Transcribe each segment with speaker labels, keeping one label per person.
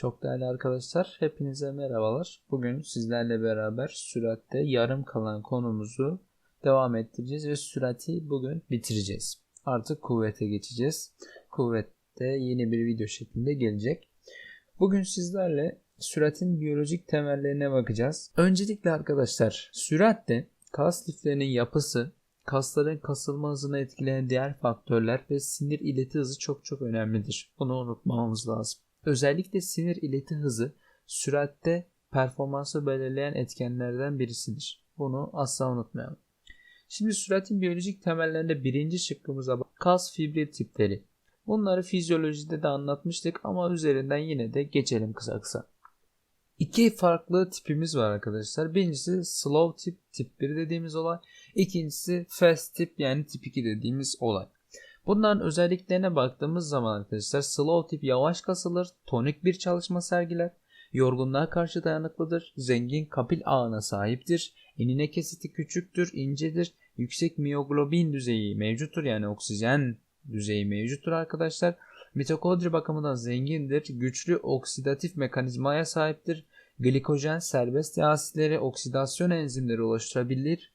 Speaker 1: Çok değerli arkadaşlar, hepinize merhabalar. Bugün sizlerle beraber süratte yarım kalan konumuzu devam ettireceğiz ve sürati bugün bitireceğiz. Artık kuvvete geçeceğiz. Kuvvette yeni bir video şeklinde gelecek. Bugün sizlerle süratin biyolojik temellerine bakacağız. Öncelikle arkadaşlar, süratte kas liflerinin yapısı, kasların kasılma hızını etkileyen diğer faktörler ve sinir ileti hızı çok çok önemlidir. Bunu unutmamamız lazım. Özellikle sinir ileti hızı süratte performansı belirleyen etkenlerden birisidir. Bunu asla unutmayalım. Şimdi süratin biyolojik temellerinde birinci şıkkımıza bak. Kas fibri tipleri. Bunları fizyolojide de anlatmıştık ama üzerinden yine de geçelim kısa kısa. İki farklı tipimiz var arkadaşlar. Birincisi slow tip tip 1 dediğimiz olay. İkincisi fast tip yani tip 2 dediğimiz olay. Bunların özelliklerine baktığımız zaman arkadaşlar slow tip yavaş kasılır, tonik bir çalışma sergiler, yorgunluğa karşı dayanıklıdır, zengin kapil ağına sahiptir, enine kesiti küçüktür, incedir, yüksek miyoglobin düzeyi mevcuttur yani oksijen düzeyi mevcuttur arkadaşlar. Mitokondri bakımından zengindir, güçlü oksidatif mekanizmaya sahiptir, glikojen, serbest yağ asitleri, oksidasyon enzimleri oluşturabilir,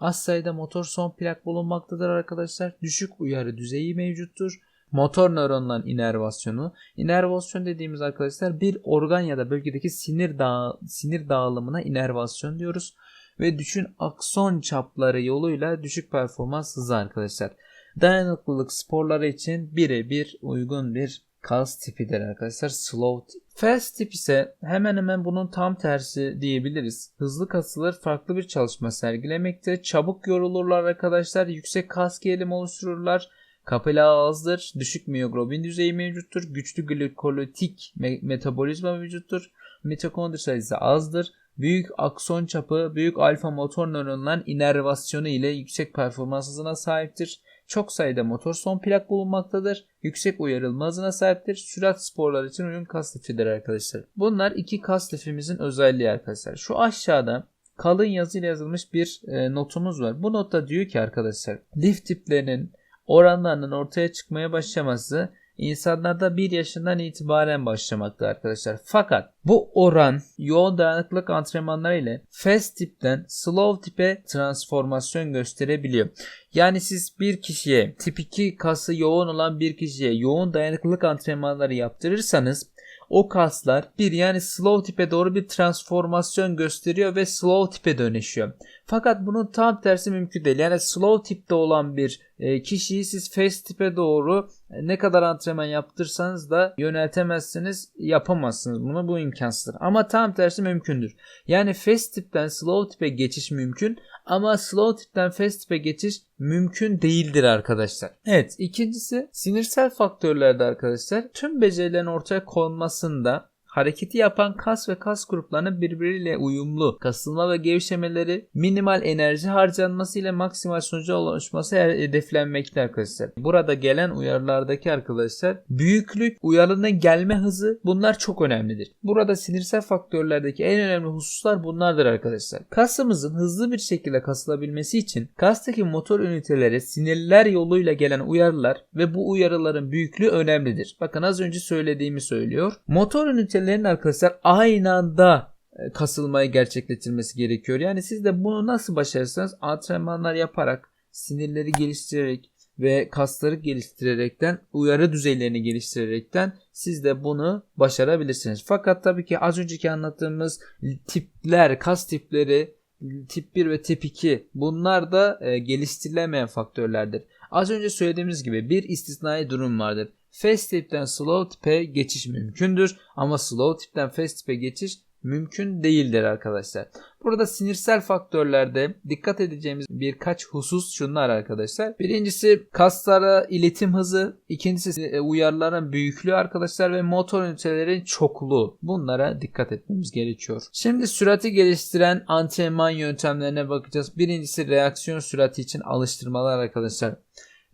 Speaker 1: Az sayıda motor son plak bulunmaktadır arkadaşlar. Düşük uyarı düzeyi mevcuttur. Motor nöronların inervasyonu. İnervasyon dediğimiz arkadaşlar bir organ ya da bölgedeki sinir dağ sinir dağılımına inervasyon diyoruz. Ve düşün akson çapları yoluyla düşük performans hızı arkadaşlar. Dayanıklılık sporları için birebir uygun bir kas tipidir arkadaşlar. Slow tip. Fast tip ise hemen hemen bunun tam tersi diyebiliriz. Hızlı kasılır, farklı bir çalışma sergilemekte. Çabuk yorulurlar arkadaşlar. Yüksek kas gerilimi oluştururlar. Kapela azdır. Düşük miyoglobin düzeyi mevcuttur. Güçlü glikolitik me- metabolizma mevcuttur. Mitokondri sayısı azdır. Büyük akson çapı, büyük alfa motor nöronların inervasyonu ile yüksek performans hızına sahiptir. Çok sayıda motor son plak bulunmaktadır. Yüksek uyarılma hızına sahiptir. Sürat sporlar için uygun kas lifidir arkadaşlar. Bunlar iki kas lifimizin özelliği arkadaşlar. Şu aşağıda kalın yazıyla yazılmış bir e, notumuz var. Bu notta diyor ki arkadaşlar lif tiplerinin oranlarının ortaya çıkmaya başlaması insanlarda 1 yaşından itibaren başlamakta arkadaşlar. Fakat bu oran yoğun dayanıklılık antrenmanları ile fast tipten slow tipe transformasyon gösterebiliyor. Yani siz bir kişiye tip 2 kası yoğun olan bir kişiye yoğun dayanıklılık antrenmanları yaptırırsanız o kaslar bir yani slow tipe doğru bir transformasyon gösteriyor ve slow tipe dönüşüyor. Fakat bunun tam tersi mümkün değil. Yani slow tipte olan bir e, kişiyi siz fast tipe doğru e, ne kadar antrenman yaptırsanız da yöneltemezsiniz, yapamazsınız. Bunu bu imkansızdır. Ama tam tersi mümkündür. Yani fast tipten slow tipe geçiş mümkün ama slow tipten fast tipe geçiş mümkün değildir arkadaşlar. Evet ikincisi sinirsel faktörlerde arkadaşlar tüm becerilerin ortaya konmasında hareketi yapan kas ve kas gruplarının birbiriyle uyumlu kasılma ve gevşemeleri minimal enerji harcanması ile maksimal sonuca ulaşması hedeflenmekte arkadaşlar. Burada gelen uyarılardaki arkadaşlar büyüklük, uyarının gelme hızı bunlar çok önemlidir. Burada sinirsel faktörlerdeki en önemli hususlar bunlardır arkadaşlar. Kasımızın hızlı bir şekilde kasılabilmesi için kastaki motor ünitelere sinirler yoluyla gelen uyarılar ve bu uyarıların büyüklüğü önemlidir. Bakın az önce söylediğimi söylüyor. Motor ünitelerin arkadaşlar aynı anda e, kasılmayı gerçekleştirmesi gerekiyor. Yani siz de bunu nasıl başarırsanız antrenmanlar yaparak, sinirleri geliştirerek ve kasları geliştirerekten, uyarı düzeylerini geliştirerekten siz de bunu başarabilirsiniz. Fakat tabii ki az önceki anlattığımız tipler, kas tipleri tip 1 ve tip 2 bunlar da e, geliştirilemeyen faktörlerdir. Az önce söylediğimiz gibi bir istisnai durum vardır. Fast tipten slow tipe geçiş mümkündür ama slow tipten fast tipe geçiş mümkün değildir arkadaşlar. Burada sinirsel faktörlerde dikkat edeceğimiz birkaç husus şunlar arkadaşlar. Birincisi kaslara iletim hızı, ikincisi e, uyarıların büyüklüğü arkadaşlar ve motor ünitelerin çokluğu. Bunlara dikkat etmemiz gerekiyor. Şimdi sürati geliştiren antrenman yöntemlerine bakacağız. Birincisi reaksiyon sürati için alıştırmalar arkadaşlar.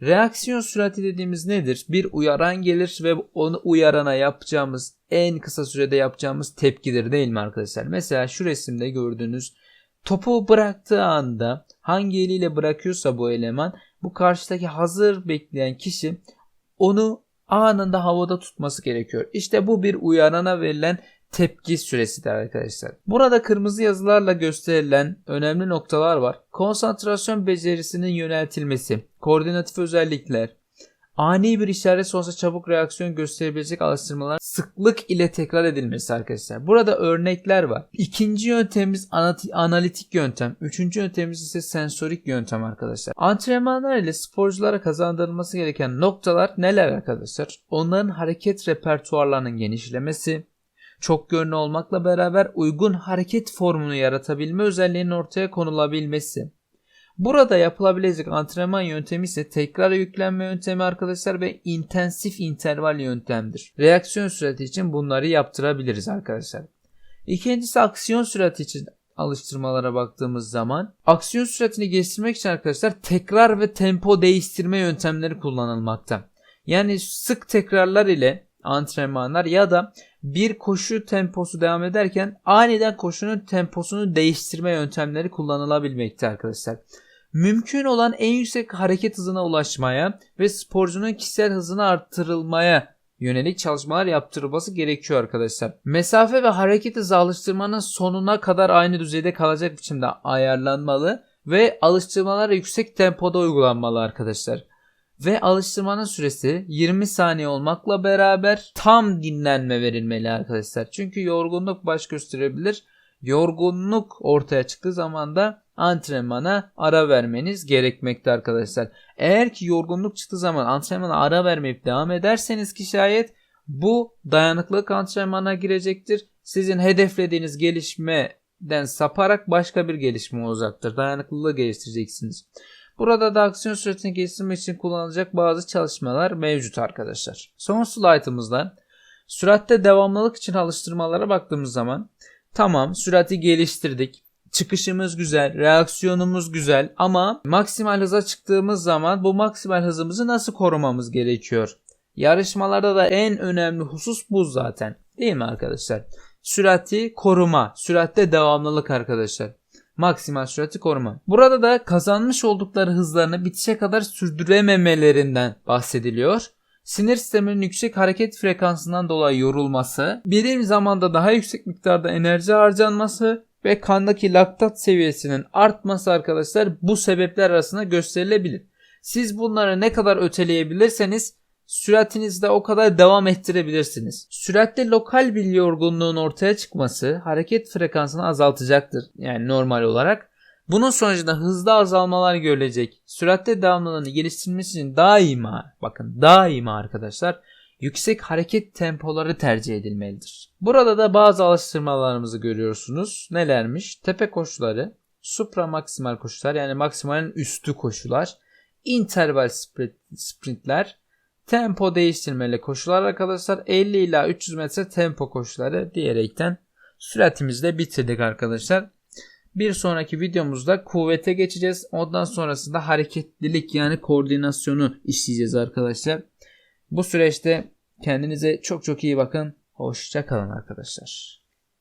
Speaker 1: Reaksiyon sürati dediğimiz nedir? Bir uyaran gelir ve onu uyarana yapacağımız en kısa sürede yapacağımız tepkidir değil mi arkadaşlar? Mesela şu resimde gördüğünüz topu bıraktığı anda hangi eliyle bırakıyorsa bu eleman bu karşıdaki hazır bekleyen kişi onu anında havada tutması gerekiyor. İşte bu bir uyarana verilen tepki süresidir arkadaşlar. Burada kırmızı yazılarla gösterilen önemli noktalar var. Konsantrasyon becerisinin yöneltilmesi, koordinatif özellikler, ani bir işaret sonrası çabuk reaksiyon gösterebilecek alıştırmalar sıklık ile tekrar edilmesi arkadaşlar. Burada örnekler var. İkinci yöntemimiz analitik yöntem. Üçüncü yöntemimiz ise sensorik yöntem arkadaşlar. Antrenmanlar ile sporculara kazandırılması gereken noktalar neler arkadaşlar? Onların hareket repertuarlarının genişlemesi, çok yönlü olmakla beraber uygun hareket formunu yaratabilme özelliğinin ortaya konulabilmesi. Burada yapılabilecek antrenman yöntemi ise tekrar yüklenme yöntemi arkadaşlar ve intensif interval yöntemdir. Reaksiyon sürati için bunları yaptırabiliriz arkadaşlar. İkincisi aksiyon sürati için alıştırmalara baktığımız zaman aksiyon süratini geliştirmek için arkadaşlar tekrar ve tempo değiştirme yöntemleri kullanılmakta. Yani sık tekrarlar ile antrenmanlar ya da bir koşu temposu devam ederken aniden koşunun temposunu değiştirme yöntemleri kullanılabilmekte arkadaşlar. Mümkün olan en yüksek hareket hızına ulaşmaya ve sporcunun kişisel hızını arttırılmaya yönelik çalışmalar yaptırılması gerekiyor arkadaşlar. Mesafe ve hareket hızı alıştırmanın sonuna kadar aynı düzeyde kalacak biçimde ayarlanmalı ve alıştırmalar yüksek tempoda uygulanmalı arkadaşlar. Ve alıştırmanın süresi 20 saniye olmakla beraber tam dinlenme verilmeli arkadaşlar. Çünkü yorgunluk baş gösterebilir. Yorgunluk ortaya çıktığı zaman da antrenmana ara vermeniz gerekmekte arkadaşlar. Eğer ki yorgunluk çıktığı zaman antrenmana ara vermeyip devam ederseniz ki şayet bu dayanıklılık antrenmana girecektir. Sizin hedeflediğiniz gelişmeden saparak başka bir gelişme olacaktır. Dayanıklılığı geliştireceksiniz. Burada da aksiyon süretini geliştirmek için kullanılacak bazı çalışmalar mevcut arkadaşlar. Son slaytımızda süratte devamlılık için alıştırmalara baktığımız zaman tamam sürati geliştirdik. Çıkışımız güzel, reaksiyonumuz güzel ama maksimal hıza çıktığımız zaman bu maksimal hızımızı nasıl korumamız gerekiyor? Yarışmalarda da en önemli husus bu zaten. Değil mi arkadaşlar? Sürati koruma, süratte devamlılık arkadaşlar maksimal sürati koruma. Burada da kazanmış oldukları hızlarını bitişe kadar sürdürememelerinden bahsediliyor. Sinir sisteminin yüksek hareket frekansından dolayı yorulması, birim zamanda daha yüksek miktarda enerji harcanması ve kandaki laktat seviyesinin artması arkadaşlar bu sebepler arasında gösterilebilir. Siz bunları ne kadar öteleyebilirseniz süratinizde o kadar devam ettirebilirsiniz. Süratte lokal bir yorgunluğun ortaya çıkması hareket frekansını azaltacaktır. Yani normal olarak. Bunun sonucunda hızda azalmalar görülecek. Süratte devamlılığını geliştirmesi için daima bakın daima arkadaşlar yüksek hareket tempoları tercih edilmelidir. Burada da bazı alıştırmalarımızı görüyorsunuz. Nelermiş? Tepe koşuları, supra maksimal koşular yani maksimalin üstü koşular, interval sprintler, tempo değiştirmeli koşular arkadaşlar. 50 ila 300 metre tempo koşuları diyerekten süratimizi de bitirdik arkadaşlar. Bir sonraki videomuzda kuvvete geçeceğiz. Ondan sonrasında hareketlilik yani koordinasyonu işleyeceğiz arkadaşlar. Bu süreçte kendinize çok çok iyi bakın. Hoşça kalın arkadaşlar.